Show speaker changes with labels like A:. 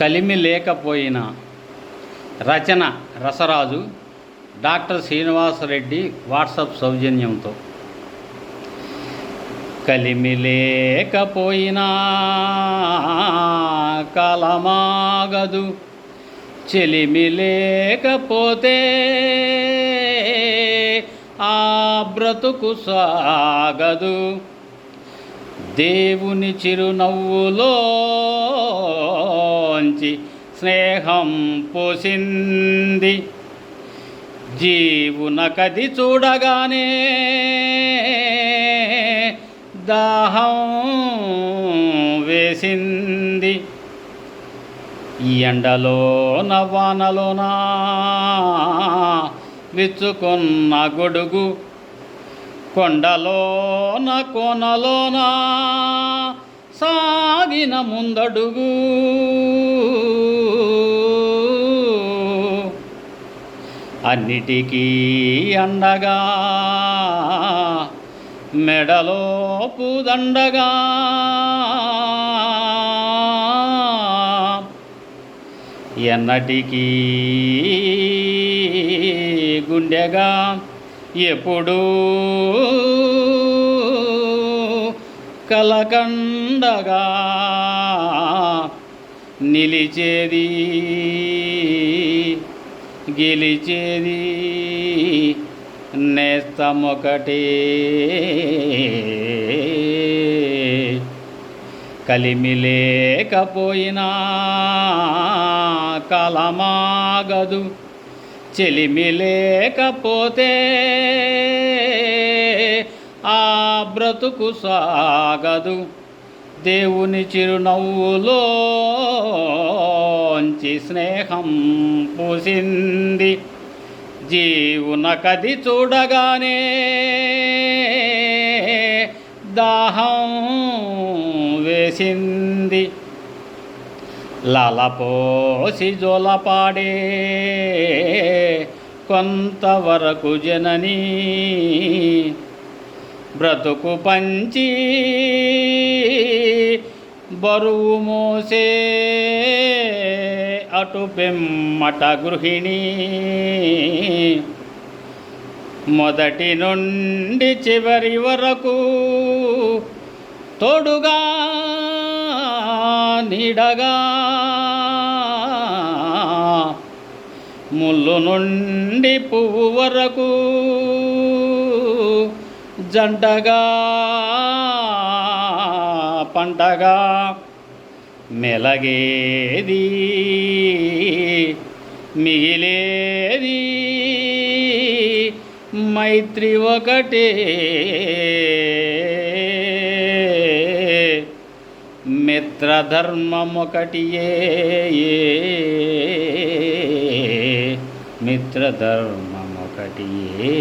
A: కలిమి లేకపోయినా రచన Rasaraju doctor Srinivasa Reddy WhatsApp సౌజన్యంతో. కలిమి లేకపోయినా కలమాగదు. చెలిమి లేకపోతే ఆ బ్రతుకు సాగదు. దేవుని చిరునవ్వులో చిరునవ్వులోంచి స్నేహం పోసింది. జీవునకది చూడగానే దాహం వేసింది. ఎండలోన వానలోనా విచ్చుకున్న గొడుగు కొండలోన కోనలోనా సాగిన ముందడుగు. అన్నిటికీ అండగా మెడలో పూదండగా ఎన్నటికీ గుండెగా ఎప్పుడూ కలకండగా నిలిచేది గెలిచేది నేస్తమొకటే. కలిమి లేకపోయినా కలమాగదు చెలిమి లేకపోతే ఆ బ్రతుకు సాగదు. దేవుని చిరునవ్వులోంచి స్నేహం పూసింది. జీవున కది చూడగానే దాహం వేసింది. లలపోసి జోలపాడే కొంతవరకు జనని బ్రతుకు పంచి బరువు మోసే అటు పెమ్మట గృహిణి. మొదటి నుండి చివరి వరకు తోడుగా నీడగా ముళ్ళు నుండి పువ్వు వరకు జంటగా పంటగా మెలగేది మిగిలేది. మైత్రి ఒకటే మిత్రధర్మం ఒకటియే మిత్రధర్మం ఒకటియే